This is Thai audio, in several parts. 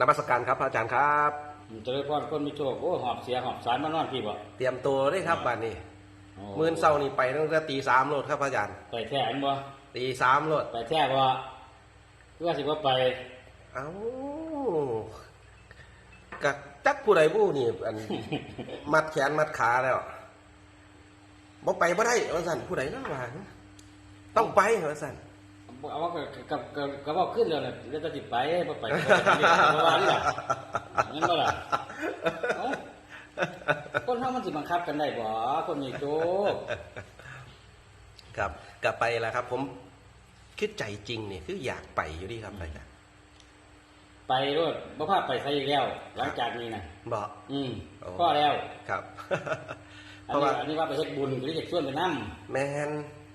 นมัสการครับพระอาจารย์ครับเจริญพรคนมีโชคโอ้หอบเสียหอบสารมานอนพี่บ่เตรียมตัวด้วยครับบัดนี้โอ้มื่นเศร้านี่ไปตั้งแต่ตีสามโลดครับพระอาจารย์ไปแท้อันบ่ตีสามโลดไปแท้บ่เพื่อสิว่าไปเอ้ากัจักผู้ใดผู้นี่อันมัดแขนมัดขาแล้วบ่ไปบ่ได้ว่าสั่นผู้ใดเนาะว่าต้องไปว่าสั่น เอาว่าก็กับกับกับว่าขึ้นแล้วน่ะแล้วจะสิไปบ่ไปก็บ่ได้เพราะว่านี่ล่ะนั่นบ่ล่ะเอ้าคนเฮามันสิบังคับกันได้บ่คนมีโชคครับกลับไปแล้วครับ ผมคิดใจจริงนี่คืออยากไปอยู่ดีครับพระอาจารย์ไปโลดบ่พาไปใส่อีกแล้ว หลังจากนี้น่ะบอกอืมโอ้พอแล้วครับอัเพนราะนี้ว่าอันนี้ว่าไปเฮ็ดบุญหรือจะชวนไปนำแมน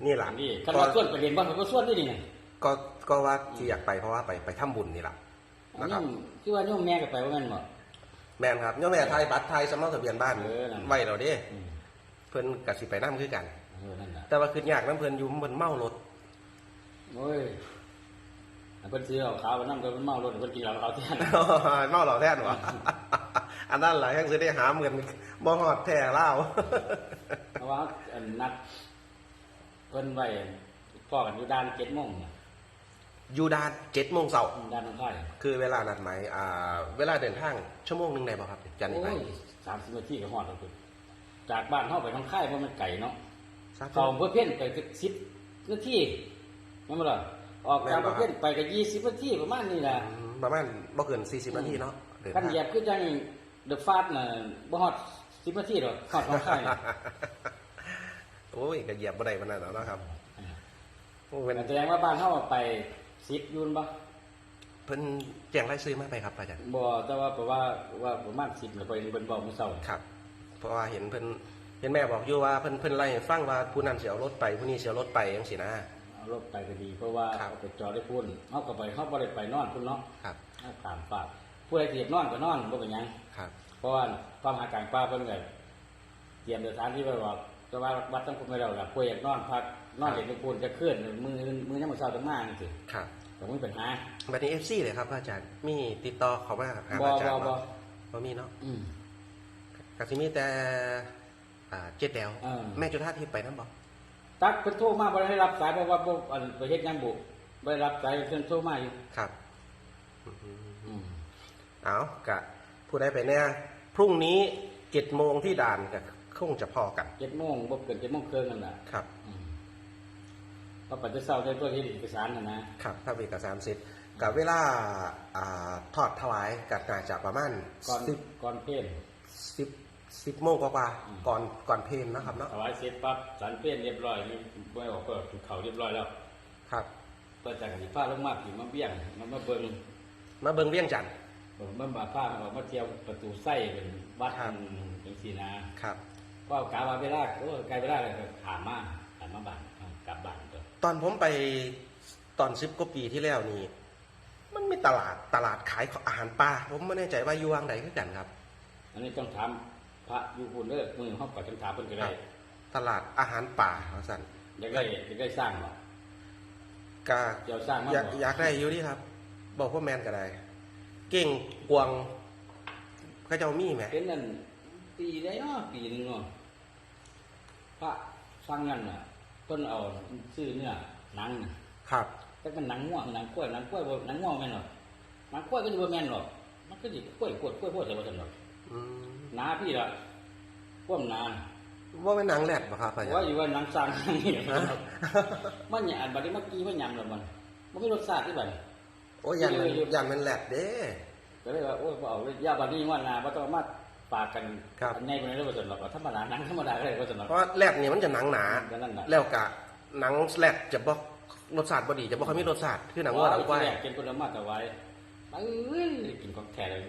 นี่หลังนี่คันว่าชวนไปเรียนบ่เขาก็ชวนนี่นี่น่ะก็ก็ว่าที่อยากไปเพราะว่าไปไปทำบุญนี่แหละอันนะคนี้รับคือว่าโยมแม่ก็ไปว่างั้นบ่แมนครับโยมแม่ไทยบัตรไทยสำเนาทะเบียนบ้านเออนั่นไว้เราเด้อืมเพิ่นกสิไปน้ำคือกันเออนั่นน่ะแต่ว่าคือยากน้ำเพิ่นอยู่มันเมารถโอ้ยอันเพิ่นซื้อเอาขาวมานํก็มันเมารถเพิ่นกินเหล้าขาวแทนเมาเหล่าแท้นวะอันนั้นแหละยังจะได้หาเงินบ่ฮอดแท้เล่าวเพราะว่าอันนัด เพิ่นไว้พ่อกันอยู่ด้าน7:00นน่ะอยู่ดานเจ็ดโมงเสาร์ด้านทางค่ายคือเวลานัดหมายอ่าเวลาเดินทางชั่วโมงหนึงได้บ่ครับจันทร์โอ้นี่ไปย30นาทีก็ฮอดแล้วคุณจากบ้านเฮาไปทางค่ายบ่มันไกลเนาะสักเข้าอำเพื่อเพ่นไปก็10นาทีแม่นบ่ล่ะออกจากอำเภอเพ่นไปก็20นาทีประมาณนี้ล่ะอืมประมาณบ่เกิน40นาทีเนาะเดินคันทาง เหยียบคือจังเดอะฟาสน่ะบ่ฮอด10นาทีหรอกฮอดทางค่ายน่ะ โอ้ยก็เหยียบบ่ได้ปานนั้นแล้วเนาะครับโอ้เป็นแสดงว่าบ้านเฮาไปสิบยูนบ่เพิ่นแจ้งรายชื่อมาไปครับอาจารย์บ่แต่ว่าแปลว่าว่าประมาณสิบเนี่ยไปเพิ่นบอกมื้อเช้าครับ เพราะว่าเห็นเพิ่นเห็นแม่บอกอยู่ว่าเพิ่นเพิ่นไล่ให้ฟังว่าผู้นั้นสิเอารถไปผู้นี้สิเอารถไปจังซี่นะ เอารถไปก็ดี เพราะว่าครับ เอาไปจอดได้พุ่นเฮาก็ไปเฮาบ่ได้ไปนอนพุ่นเนาะครับ เฮาตามป่าผู้ใดสิอยากนอนก็นอนบ่เป็นหยัง ครับ เพราะว่าความหากลางป่าเพิ่นก็เตรียมสถานที่ไว้ว่า แต่ว่าวัดต้องคุมไว้แล้วล่ะผู้อยากนอนพักนอนเห็นเป็นพุ่นจะเคลื่อนมือมือยามมื้อเช้าต้องมาจังซี่ครับก็บ่มีปัญหาบัดนี้ FC เลยครับอาจารย์มีติดต่อเขามาหาบ่อาจารบ่ย์บ่บ่บ่มีเนาะอืมก็สิมีแต่อ่าเจ็ดแดวเออแม่จุธาทิพย์ไปนำบ่ตักเพิ่นโทรมาบ่ได้รับสายเพราะว่าบ่อันไปเฮ็ดหยังบุบ่ได้รับสายเพิ่นโทรมาอยู่ครับอืมเอากะผู้ใดไปเนี่ยพรุ่งนี้7โมงที่ด่านก็ คงจะพอกันเจ็ดโมงบ่เกินเจ็ดโมงเครึ่องนั่นแหละครับอืมเพราะปัจจุบันได้ตัวที่เอกสารนะนะครับถ้าเอกสารเสร็จกับเวลาอ่าทอดถวายกับนาจะประมาณก่อนสิบก่อนเพลนสิบสิบโมงกว่าอืมๆก่อนก่อนเพลนนะครับเนาะถวายเสร็จปั๊บสารเพลนเรียบร้อยนี่บ่ออกก็ถูกเขาเรียบร้อยแล้ว ครับก็จากสิฟ้าลงมาผีมาเบี้ยงมันมาเบิ่งมาเบิงเวียงจันทร์เบิ่งมันมาฟ้าออกมาเที่ยวประตูไส้เป็นวัดครับจังซี่นะครับ ก็กาว่าเวลาโอ้ใกล้เวลาแล้วก็ถามมาถามมาบ้านเอากลับบ้านตัวตอนผมไปตอนสิบกว่าปีที่แล้วนี่มันมีตลาดตลาดขายอาหารปลาผมไม่แน่ใจว่าอยู่วางใดคือกันครับ อันนี้ต้องถามพระอยู่พุ่นเด้อมือเฮาก็ต้องถามเพิ่นก็ได้ ตลาดอาหารป่าเขาสั่นอยากได้อยากได้สร้างบ่ก็เดี๋ยวสร้างมาอยากบ่อยากได้อยู่นี่ครับ บอกพ่อแมนก็ได้ เก่งกวางก็เจ้ามีไหมเป็นนั่นปีได้เนาะปีหนึงเนาะ พระฟังนั่นน่ะเพิ่นเอาซื้อเนื้อหนังน่ะครับแต่ก็หนังง่วงหนังกล้วยหนังกล้วยบ่หนังง่วงแม่นหรอกหนังกล้วยก็สิบ่แม่นหรอกมันก็สิกล้วยกล้วยกล้วยโพดใส่บ่ซั่นหรอกอืมหนาพี่ละความหนาน่ะว่าเป็นหนังแรดปะครับอาจารว่าย์อยู่ว่าหนังสร้างนี่มันหยาดบัดนี้เมื่อกี้มันยำแล้วมันบ่มีรสชาติที่บัดนี้โอ้ยยันมันยันมันแรดเด้ก็เลยว่าโอ้ยบ่เอาเลยยาบัดนี้ว่าหนาบ่ต้องมา ปากกันครับอันในคนนี้บ่ซั่นหรอกธรรมดาหนังธรรมดาก็ได้บ่ซั่นหรอก เพราะว่าแรดเนี่ยมันจะหนังหนา ก็นั่นน่ะ แล้วกะหนังแรดจะบอกรสชาติบดีจะบอกเขามีรสชาติคือหนังวัวหนังควายแรกกินผลไม้ถวายเอ้ยกินของแท้เลย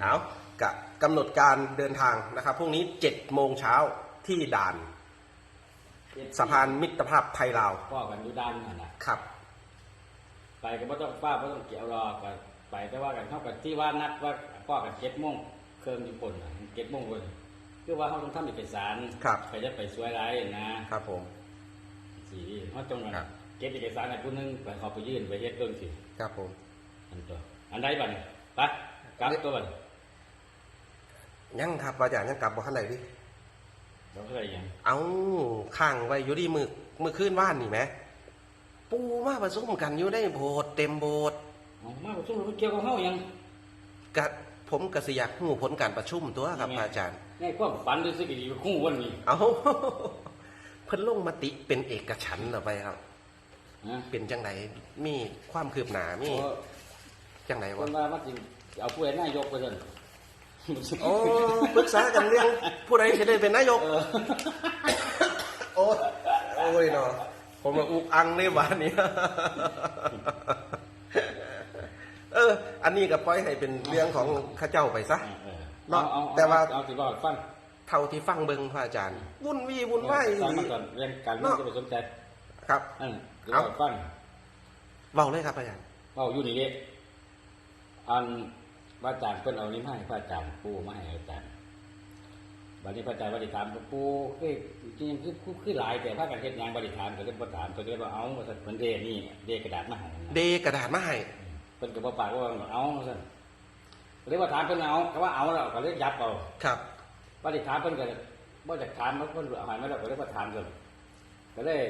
เอากะกำหนดการเดินทางนะครับพรุ่งนี้เจ็ดโมงเช้าที่ด่านสะพานมิตรภาพไทยลาวพ่อกันอยู่ด้านนั่นน่ะ ครับ ไปก็บ่ต้องป้าบ่ต้องเกี่ยวรอก็ ไปแต่ว่ากันเท่ากับที่ว่านัดว่าพ่อกันเจ็ดโมงเครื่องญี่ปุ่นเจ็ดโมงเลยคือว่าเขาต้องทำเอกสารครับไปจะไปสวยไรนะครับผมสีเขาต้องครับทเก็บเอกสารให้ผู้หนึงไปเขาไปยื่นไปเฮ็ดเบิ่งสิครับผมอันตัวอันใดบัดนี้ไปกลับตัวบัดนี้ยังครับอาจารย์ยังกลับบ่ทันได้ดิเราก็ได้หยังเอาข้างไว้อยู่ดีมือมือคืนว่านนี่แหมปูมาผสมกันอยู่ในโบสถ์เต็มโบสถ์ เอามาประชุมแล้วมันเกี่ยวกับเฮาหยังกะผมกสิอยากหูผลการประชุมตัวครับยังไงอาจารย์ ในความฝันรู้สึกดีคู่วันนี้เอาเพิ่นลงมติเป็นเอกฉันท์เอาไปครับ นะเป็นจังไดมีความคืบหน้ามีเพราะจังไดคนวะว่ามันสิเอาผู้ใดนายกไปซั่นโอ้ปรึกษากันเรื่องผู้ใดจะได้เป็นนายก เออโอ้โอ้ยเนาะผมมาอุกอังในบ้านนี้ เออ อันนี้ก็ปล่อยให้เป็นเรื่องของข้าเจ้าไปซะ เออเนาะเอาแต่ว่า เอาสิบอกฟังเท่าที่ฟังเบิงพระอาจารย์ วุ่นวี่วุ่นวายฟังมาก่อนเรื่องการเมืองจะไปสนใจครับนั่นสิบอกฟัง เว้าเลยครับพระอาจารย์เว้าอยู่นี่เด้อันพระอาจารย์เพิ่นเอานี้มาให้พระอาจารย์ปู่มาให้อาจารย์บัดนี้พระอาจารย์บริถามปู่เอ้ยจริงๆคือคือคือหลายแต่พากันเฮ็ดงานบริถามก็เลยบ่ถามเพิ่นเลยว่าเอาว่าซั่นเพิ่นเดนี่เดกระดาษมาให้นะเดกระดาษมาให้ เพิ่นก็บ่ปากว่าเอาซั่นก็เลยว่าถามเพิ่นเอาก็ว่าเอาแล้วก็เลยยับเอาครับบริถามเพิ่นก็บ่อยากถามเพิ่นเอาให้มาแล้วก็เลยบ่ถามซั่นก็เลย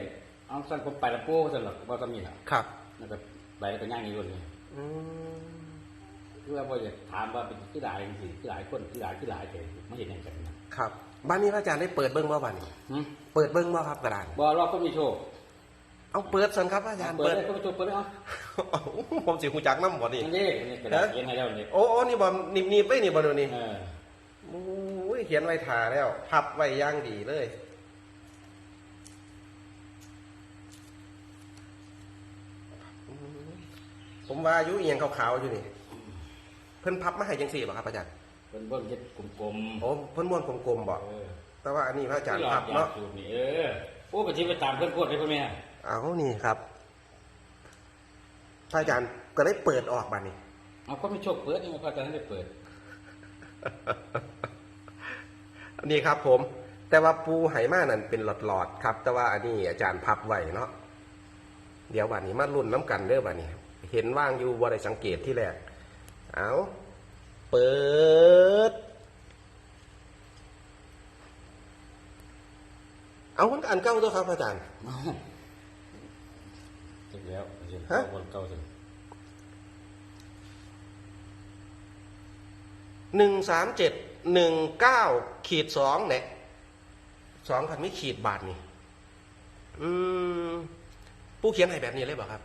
เอาซั่นผมไปละปู่ซั่นหรอกบ่ต้องมีหรอกครับแล้วก็ไปแล้วก็ย่างอยู่นี่อืมคือว่าบ่อยากถามว่าเป็นที่หลายจังซี่ที่หลายคนที่หลายที่หลายแต่ไม่เห็นหยังกันนะครับบ้านนี้พระอาจารย์ได้เปิดเบิ้งบ่บ้านนี้หึเปิดเบิ้งบ่ครับกระดาษบ่รอคนมีโชค เอาเปิดสันครับพระอาจารย์เปิเปิดดได้คนมีโชคเปิดได้เอาเอ้าผมสิหูจักน้ำบ่นี่อันนี้นี่กระดาษเขียนให้แล้วนี่โอ้โอ้นี่บ่นิบนิบไปนี่บ่เดี๋ยวนี้เออโอ้ยเขียนไว้ทาแล้ว พับไว้อย่างดีเลยอืมผมว่าอายุเอียงขาวๆอยู่นี่เพิ่นพับมาให้จังสี่บ่ครับอาจารย์เพิ่นเบิ่งเฮ็ดกลมโอ้เพิ่นม้วนกลมๆบ่ๆเออแต่ว่าอันนี้พระอาจารย์ที่หลพัอบกยาเนาะสูตรนี่เออโอ้ก็สิไปตามเพิ่นโพดให้เพิ่นแม่ เอานี่ครับพระอาจารย์ก็ได้เปิดออกมานี่เอาคนมีโชคเปิดนี่พระอาจารย์ได้เปิดอันนี้ครับผม แต่ว่าปูไหมานั่นเป็นหลอดๆครับ แต่ว่าอันนี้อาจารย์พับไว้เนาะเดี๋ยววันนี้มาลุ้นน้ำกันเด้อวันนี้ เห็นว่างอยู่บ่ได้สังเกตที่แรกเอาเปิด เอามันก็อันเก้าตัวครับอาจารย์เอาเสร็จแล้วเสร็จฮะคนเก่าถึงหนึ่งสามเจ็ดหนึ่งเก้าขีดสองเนี่ยสองพันไม่ขีดบาทนี่ อืมปูเขียนให้แบบนี้เลยเปล่าครับ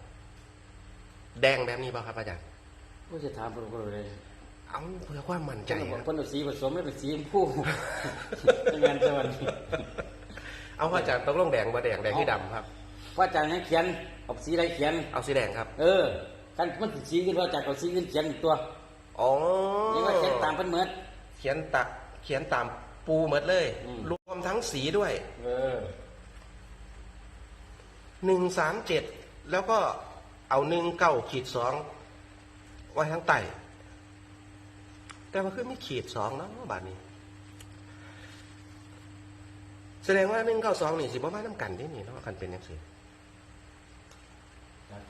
แดงแบบนี้เปล่าครับอาจารย์ ผู้จะถามเพิ่นก็เลยเอาเพื่อความมั่นใจเพิ่นบอกนะเพิ่นเอาสีผสมให้เป็นสีชมพูจังงั้นซะวันนี้เอาอาจารย์ต้องลงแดงบ่แดงแดงที่ดำครับ พระอาจารย์ให้เขียนเอาสีอะไรเขียน เอาสีแดงครับ เออกันมันสิสีขึ้นพระอาจารย์เอาสีขึ้นเขียนอีกตัวอ๋อยังว่าเขียนตามเพิ่นเหมือนเขียนตักเขียนตามปูหมดเลยอืมรวมทั้งสีด้วย เออหนึ่งสามเจ็ดแล้วก็เอาหนึ่งเก้าขีดสองไว้ทั้งไตแต่ว่าคือไม่ขีดสองเนาะบาทนี้ แสดงว่าหนึ่งเก้าสองนี่สิบ่มาน้ำกันที่นี่เนาะคันเป็นยังสิครับ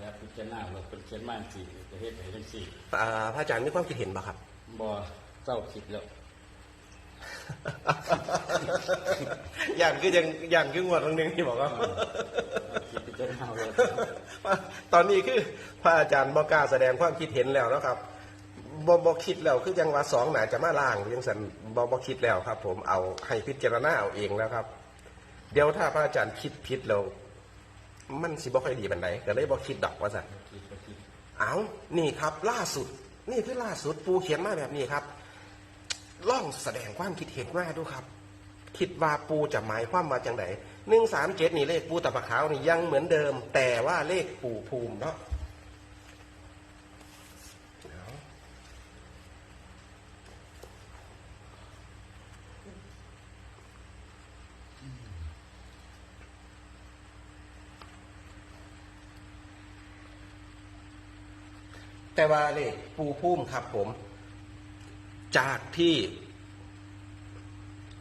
แล้วพิจารณาเราเป็นเขียนมาสีประเทศไหนจังสี่อ่าพระอาจารย์มีความคิดเห็นบ่ครับบ่เศร้าคิดแล้วอย่างคือยังอย่างคืองวดตรงนึงที่บอกว่าคิดพิจารณาเลยตอนนี้คือพระอาจารย์บอกล้าแสดงความคิดเห็นแล้วนะครับบอบอคิดแล้วคือยังว่าสองหนาจะมาล่างยังสันบอบอคิดแล้วครับ ผมเอาให้พิจารณาเอาเองแล้วครับ เดี๋ยวถ้าพระอาจารย์คิดผิดแล้ว มันสิบ่ค่อยดีบันไดก็เลยบอคิดดอกว่าสันคิดก็คิดเอานี่ครับ ล่าสุด นี่คือล่าสุดปูเขียนมาแบบนี้ครับล่องแสดงความคิดเห็นมาดูครับ คิดว่าปูจะหมายความว่าจังไดหนึ่งสามเจ็ดนี่เลขปูตะปะขาวนี่ยังเหมือนเดิม แต่ว่าเลขปูภูมิเนาะ แต่ว่าเลขปูภูมิครับผม จากที่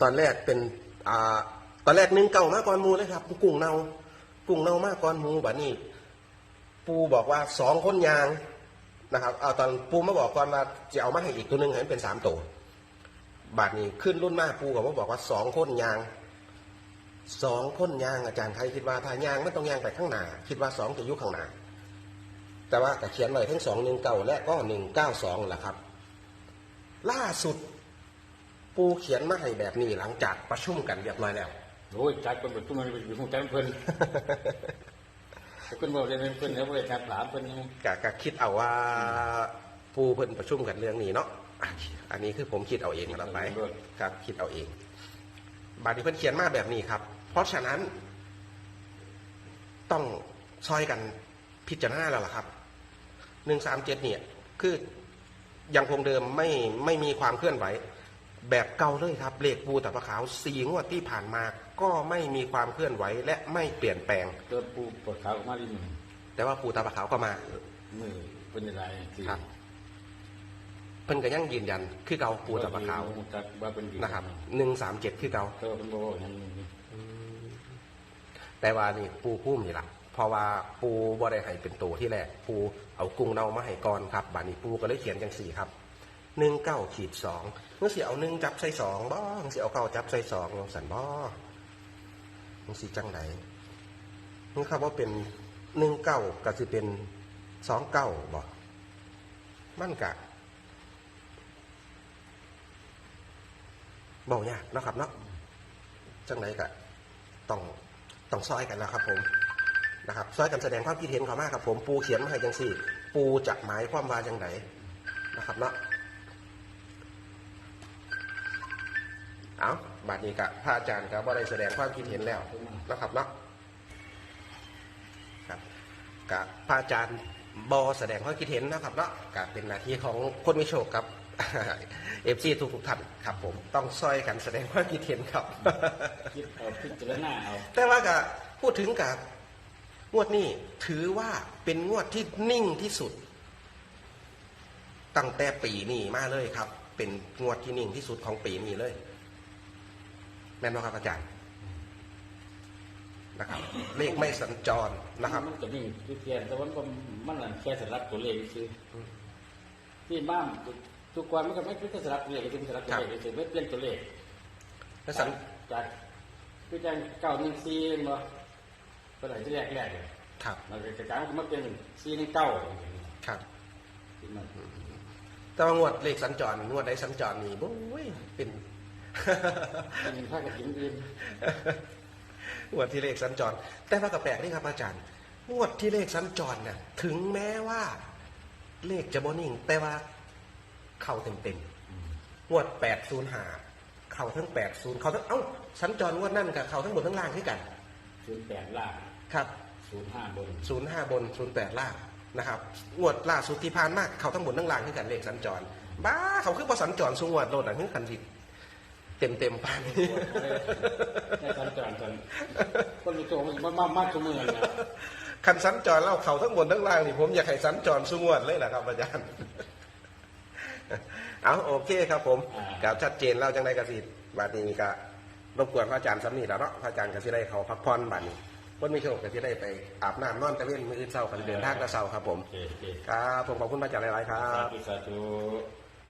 ตอนแรกเป็น อ่า ตอนแรกนึ่งเก่ามากก่อนมูเลยครับกุ้งเนากุ้งเน่ามากก่อนมูบัดนี้ ปูบอกว่าสองคนยางนะครับเอาตอนปูมาบอกก่อนว่าจะเอามาให้อีกตัวหนึ่งให้มันเป็นสามตัวบาทนี้ขึ้นรุ่นมากปูกับว่าบอกว่าสองคนยางสองคนยางอาจารย์ใครคิดว่าถ้ายางไม่ต้องยางไปข้างหน้าคิดว่าสองจะยุคข้างหน้า แต่ว่าก็เขียนไว้ทั้งสองหนึ่งเก้าและก็หนึ่งเก้าสองแหละครับ ล่าสุด ปูเขียนมาให้แบบนี้หลังจากประชุมกันเรียบร้อยแล้ว โอ้ยจัดคนแบบทุกมันเป็นของใจเพิ่นคนบอกเลยเพิ่นแล้วบ่ได้จัดหลามเพิ่นกะกะคิดเอาว่าปูเพิ่นประชุมกันเรื่องนี้เนาะอันนี้คือผมคิดเอาเองกันไปครับ คิดเอาเอง บาดนี้เพิ่นเขียนมาแบบนี้ครับ เพราะฉะนั้น ต้องซอยกัน พิจารณาแล้วล่ะครับหนึ่งสามเจ็ดเนี่ย คือยังคงเดิมไม่ไม่มีความเคลื่อนไหว แบบเก่าเลยครับเลขปูตะปะขาวสี่งวดที่ผ่านมาก็ไม่มีความเคลื่อนไหวและไม่เปลี่ยนแปลง เติมปูปวดขาออกมาดิมึงแต่ว่าปูตะปะขาวก็มา มือเป็นอะไรสิครับ เพิ่นก็ยังยืนยัน คือเก่าปูตะปะขาวจัดว่าเป็นนะครับหนึ่งสามเจ็ดคือเก่าเติมเป็นโบอย่างนี้แต่ว่านี่ปูพุ่มนี่ละ เพราะว่าปูบ่ได้ให้เป็นตัวที่แรกปูเอากุ้งเน่ามาให้ก่อนครับบานี้ปูก็เลยเขียนจังสี่ครับหนึ่งเก้าขีดสองเมื่อสิเอาหนึ่งจับใส่สองบ่เมื่อสิเอาเก้าจับใส่สองลองสันบ่เมื่อสิจังไหนนี่ครับว่าเป็นหนึ่งเก้าก็จะเป็นสองเก้าบ่มันกะบอกยากเนาะครับเนาะจังไหนกะต้องต้องซอยกันแล้วครับผม นะครับซอยกันแสดงความคิดเห็นเขามากครับผมปูเขียนมาให้จังสี่ ปูจะหมายความว่าจังไดนะครับเนาะเอาบาดนี้กะพระอาจารย์ครับว่าได้แสดงความคิดเห็นแล้วนะครับเนาะครับกะพระอาจารย์บอแสดงความคิดเห็นนะครับเนาะกะเป็นหน้าที่ของคนมีโชคครับเอฟซีทุกทุกๆท่านครับผมต้องซอยกันแสดงความคิดเห็นครับคิดเอาพิจารณาเอาแต่ว่าก็พูดถึงกับ งวดนี้ถือว่าเป็นงวดที่นิ่งที่สุด ตั้งแต่ปีนี้มาเลยครับ เป็นงวดที่นิ่งที่สุดของปีนี้เลย แม่นไหมครับอาจารย์นะครับ เลขไม่สัญจรนะครับมันก็นิ่งที่เทียนแต่ว่ามันมันนั่นแค่สลับตัวเลขซื้อที่บ้านทุกวันมันก็ไม่เป็นสลับตัวเลขเป็นสลับตัวเลขซื้อไม่เปลี่ยนตัวเลขและสัญจากคือจังเก่าหนึ่งซีนบ่เป็นอะ ไรที่แรกแรกเลยครับมันจะกลายมาเป็นซีหนึ่งเก้าครับที่มันแต่ว่างวดเลขสัญจรงวดใดสัญจรนี่โอ้ยเป็นเป็นผ้ากับหินอื่นงวดที่เลขสัญจร แต่ว่ากระแปลกนี่ครับอาจารย์งวดที่เลขสัญจรเนี่ยถึงแม้ว่า เลขจะบนิ่ง แต่ว่าเข้าเต็มเต็มๆงวดแปดศูนย์หาเข้าทั้งแปดศูนย์เข้าทั้งเอ้าสัญจรงวดนั่นกับเข้าทั้งบนทั้งล่างที่กันศูนย์แปดล่าง ครับศูนย์ห้าบนศูนย์ห้าบนศูนย์แปดล่างนะครับงวดล่าสุดที่ผ่านมากเข้าทั้งบนทั้งล่างที่กันเลขสัญจรบ้าเขาคือพอสัญจรสูงวดโลดอะคือคันสิเต็มเต็มๆปานนี้แค่สัญจรจนคนรู้ตัวมันมากมากตัวมือนะคันสัญจรเล่าเขาทั้งบนทั้งล่างนี่ผมอยากให้สัญจรสุงวดเลยนะครับอาจารย์เอาโอเคครับผมกับชัดเจนแล้วจังไดกสิบาดนี้ก็รบกวนพระอาจารย์สำนีแล้วเนาะพระอาจารย์ก็สิได้เขาพักผ่อนบัดนี้ คนมีโชคก็สิได้ไปอาบน้ำนอนตะเวนมืออื่นเช้ากันเดินทางกระเช้าครับผม โอเคโอเคครับผมขอบคุณพระอาจารย์หลายๆครัสาบธุสาธุ